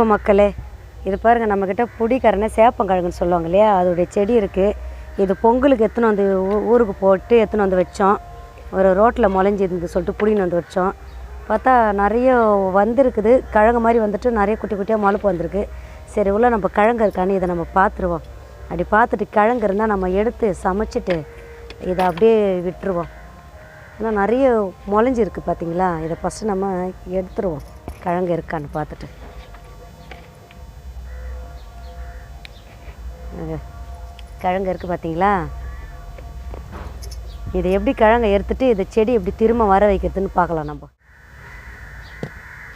வணக்கம் மக்களே. இது பாருங்கள் நம்மக்கிட்ட புடிக்கரணை சேப்பங்கிழங்குன்னு சொல்லுவாங்க இல்லையா? அதோடைய செடி இருக்குது இது பொங்கலுக்கு எத்தனை வந்து ஊ- ஊருக்கு போட்டு எத்தனை வந்து வச்சோம். ஒரு ரோட்டில் முளைஞ்சி இருந்து சொல்லிட்டு புடின்னு வந்து வச்சோம். பார்த்தா நிறைய வந்திருக்குது. கிழங்கு மாதிரி வந்துட்டு நிறைய குட்டி குட்டியாக முளைப்பு வந்திருக்கு. சரி உள்ள நம்ம கிழங்கு இருக்கான்னு இதை நம்ம பார்த்துருவோம். அப்படி பார்த்துட்டு கிழங்கு இருந்தால் நம்ம எடுத்து சமைச்சிட்டு இதை அப்படியே விட்டுருவோம். ஏன்னா நிறைய முளைஞ்சிருக்கு பார்த்தீங்களா? இதை ஃபஸ்ட்டு நம்ம எடுத்துருவோம். கிழங்கு இருக்கான்னு பார்த்துட்டு. கிழங்கு இருக்குது பார்த்தீங்களா? இதை எப்படி கிழங்கை எடுத்துட்டு இதை செடி எப்படி திரும்ப வர வைக்கிறதுன்னு பார்க்கலாம் நம்ம.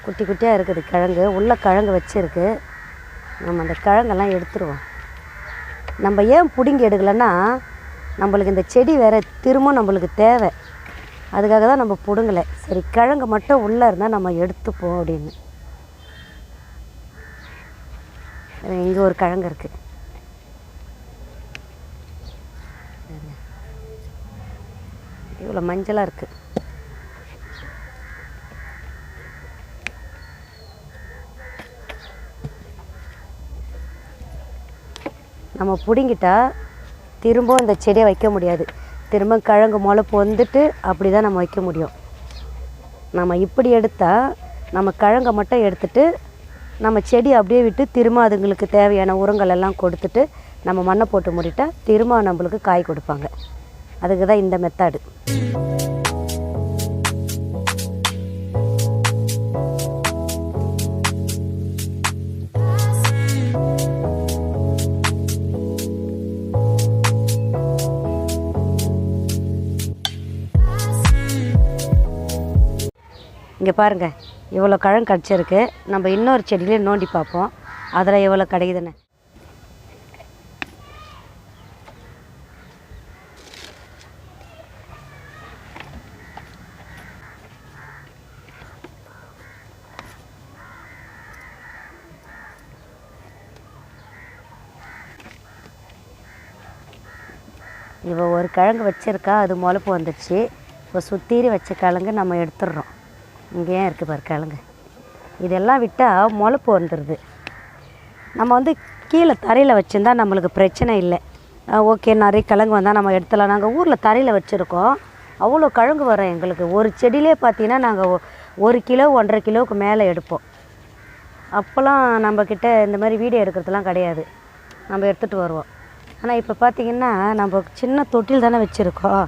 குட்டி குட்டியாக இருக்குது கிழங்கு. உள்ள கிழங்கு வச்சுருக்கு. நம்ம அந்த கிழங்கெல்லாம் எடுத்துருவோம். நம்ம ஏன் பிடுங்கி எடுக்கலைன்னா நம்மளுக்கு இந்த செடி வேறு திரும்ப நம்மளுக்கு தேவை. அதுக்காக தான் நம்ம பிடுங்கலை. சரி கிழங்கு மட்டும் உள்ளே இருந்தால் நம்ம எடுத்துப்போம் அப்படின்னு. இங்கே ஒரு கிழங்கு இருக்குது இவ்வளோ மஞ்சளாக இருக்குது நம்ம பிடுங்கிட்டா திரும்ப இந்த செடியை வைக்க முடியாது. திரும்ப கிழங்கு முளைப்பு வந்துட்டு அப்படி தான் நம்ம வைக்க முடியும். நம்ம இப்படி எடுத்தால் நம்ம கிழங்கை மட்டும் எடுத்துட்டு நம்ம செடி அப்படியே விட்டு திரும்ப அதுங்களுக்கு தேவையான உரங்கள் எல்லாம் கொடுத்துட்டு நம்ம மண்ணை போட்டு மூடிட்டா திரும்ப நம்மளுக்கு காய் கொடுப்பாங்க. அதுக்கு தான் இந்த மெத்தடு இங்கே பாருங்கள் இவ்வளோ கழங்கு கிடச்சிருக்கு. நம்ம இன்னொரு செடியிலே நோண்டி பார்ப்போம். அதில் எவ்வளோ கிடைக்குதுன்னு. இப்போ ஒரு கிழங்கு வச்சுருக்கா அது முளைப்பு வந்துடுச்சு. இப்போ சுத்தீரி வச்ச கிழங்கு நம்ம எடுத்துடுறோம். இங்கே ஏன் இருக்குது பாரு கிழங்கு. இதெல்லாம் விட்டால் முளைப்பு வந்துடுது. நம்ம வந்து கீழே தரையில் வச்சுருந்தா நம்மளுக்கு பிரச்சனை இல்லை. ஓகே நிறைய கிழங்கு வந்தால் நம்ம எடுத்துடலாம். நாங்கள் ஊரில் தரையில் வச்சுருக்கோம். அவ்வளோ கிழங்கு வரும் எங்களுக்கு. ஒரு செடியிலே பார்த்தீங்கன்னா நாங்கள் ஒரு கிலோ ஒன்றரை கிலோவுக்கு மேலே எடுப்போம். அப்போல்லாம் நம்மக்கிட்ட இந்த மாதிரி வீடியோ எடுக்கிறதுலாம் கிடையாது. நம்ம எடுத்துகிட்டு வருவோம். ஆனால் இப்போ பார்த்தீங்கன்னா நம்ம சின்ன தொட்டில் தானே வச்சுருக்கோம்.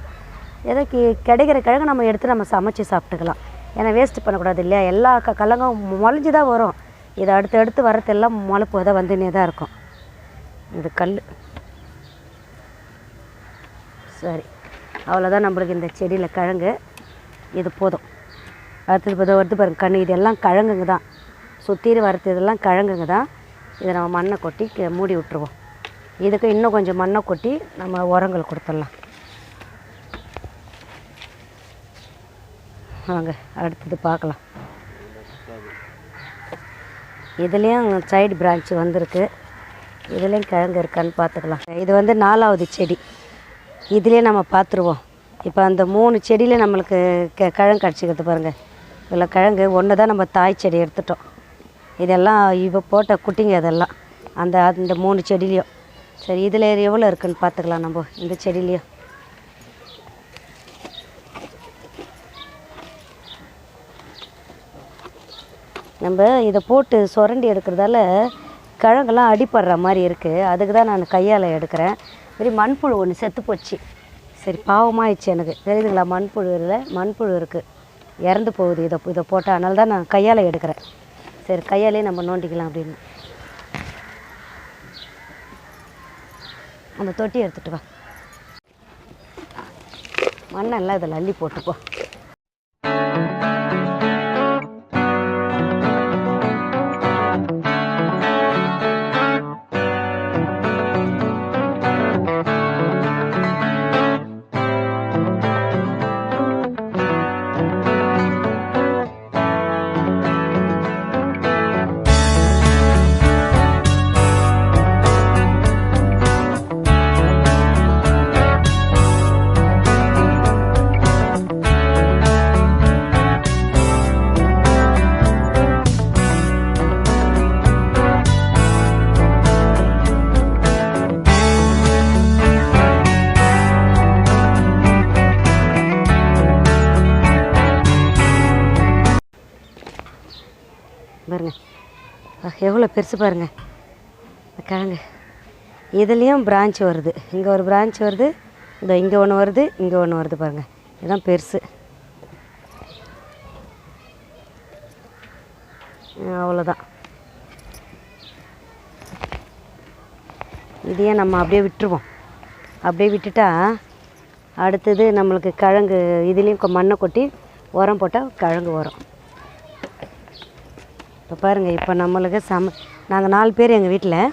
ஏதோ கி கிடைக்கிற கிழங்கு நம்ம எடுத்து நம்ம சமைச்சு சாப்பிட்டுக்கலாம். ஏன்னா வேஸ்ட்டு பண்ணக்கூடாது இல்லையா? எல்லா க கிழங்கும் முளைஞ்சி தான் வரும். இதை அடுத்து அடுத்து வரத்தெல்லாம் முளைப்பு தான் வந்துனே தான் இருக்கும். இது கல். சரி. அவ்வளோதான் நம்மளுக்கு இந்த செடியில் கிழங்கு. இது போதும். அடுத்தது இப்போ வருது பாருங்கள் கண்ணு. இதெல்லாம் கிழங்குங்க தான். சுற்றிட்டு வரது இதெல்லாம் கிழங்குங்க தான். இதை நம்ம மண்ணை கொட்டி மூடி விட்டுருவோம். இதுக்கு இன்னும் கொஞ்சம் மண்ணை கொட்டி நம்ம உரங்கள் கொடுத்துடலாம். வாங்க அடுத்தது பார்க்கலாம். இதுலேயும் சைடு பிரான்ச் வந்திருக்கு. இதுலேயும் கிழங்கு இருக்கான்னு பார்த்துக்கலாம். இது வந்து நாலாவது செடி. இதுலேயே நம்ம பார்த்துருவோம். இப்போ அந்த மூணு செடியில் நம்மளுக்கு க கிழங்கு கிடச்சிக்கிறது பாருங்கள் இதில் கிழங்கு ஒன்று தான் நம்ம தாய் செடி எடுத்துட்டோம். இதெல்லாம் இவ போட்ட குட்டிங்க அதெல்லாம். அந்த அந்த மூணு செடிலையும் சரி இதில் எவ்வளோ இருக்குன்னு பார்த்துக்கலாம் நம்ம இந்த செடியிலையும் நம்ம இதை போட்டு சுரண்டி எடுக்கிறதால கிழங்கெல்லாம் அடிப்படுற மாதிரி இருக்குது அதுக்கு தான் நான் கையால் எடுக்கிறேன். சரி மண்புழு ஒன்று செத்து போச்சு. சரி பாவமாயிடுச்சு எனக்கு. தெரியுதுங்களா மண்புழு இல்லை மண்புழு இருக்குது இறந்து போகுது இதை இதை போட்டால் அதனால தான் நான் கையால் எடுக்கிறேன். சரி கையாலே நம்ம நோண்டிக்கலாம் அப்படின்னு. அந்த தொட்டி எடுத்துகிட்டு வா. மண்ணெல்லாம் இதில் அள்ளி போட்டுப்போ எவ்வளோ பெருசு பாருங்கள் இந்த கிழங்கு இதுலேயும் பிரான்ச் வருது. இங்கே ஒரு பிரான்ச் வருது. இந்த இங்கே ஒன்று வருது. இங்கே ஒன்று வருது பாருங்கள் இதுதான் பெருசு. அவ்வளோதான் இதையே நம்ம அப்படியே விட்டுருவோம். அப்படியே விட்டுட்டா அடுத்தது நம்மளுக்கு கிழங்கு இதுலேயும் கொ- மண்ணை கொட்டி உரம் போட்டால் கிழங்கு வரும் இப்போ பாருங்கள் இப்போ நம்மளுக்கு சம நாங்கள் நாலு பேர் எங்கள் வீட்டில்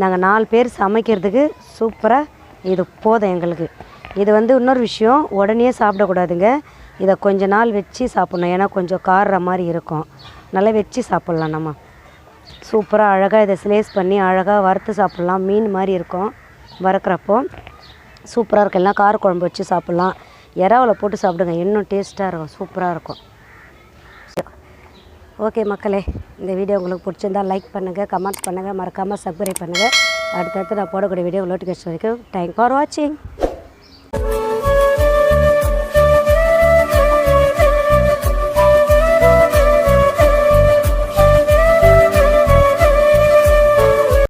நாங்கள் நாலு பேர் சமைக்கிறதுக்கு சூப்பராக இது போதும் எங்களுக்கு. இது வந்து இன்னொரு விஷயம் உடனே சாப்பிடக்கூடாதுங்க. இதை கொஞ்ச நாள் வச்சு சாப்பிட்ணும். ஏன்னா கொஞ்சம் காறுற மாதிரி இருக்கும். நல்லா வச்சு சாப்பிட்லாம் நம்ம. சூப்பராக அழகாக இதை ஸ்லேஸ் பண்ணி அழகாக வறுத்து சாப்பிட்லாம். மீன் மாதிரி இருக்கும் வறுக்கிறப்போ. சூப்பராக இருக்கும். எல்லாம் கார குழம்பு வச்சு சாப்பிட்லாம். இறாவில் போட்டு சாப்பிடுங்க. இன்னும் டேஸ்ட்டாக இருக்கும். சூப்பராக இருக்கும். ஓகே மக்களே இந்த வீடியோ உங்களுக்கு பிடிச்சிருந்தா லைக் பண்ணுங்கள் கமெண்ட் பண்ணுங்கள் மறக்காமல் சப்ஸ்கிரைப் பண்ணுங்கள் அடுத்தடுத்து நான் போடக்கூடிய வீடியோ நோட்டிஃபிகேஷன் வரைக்கும் தேங்க் ஃபார் வாட்சிங்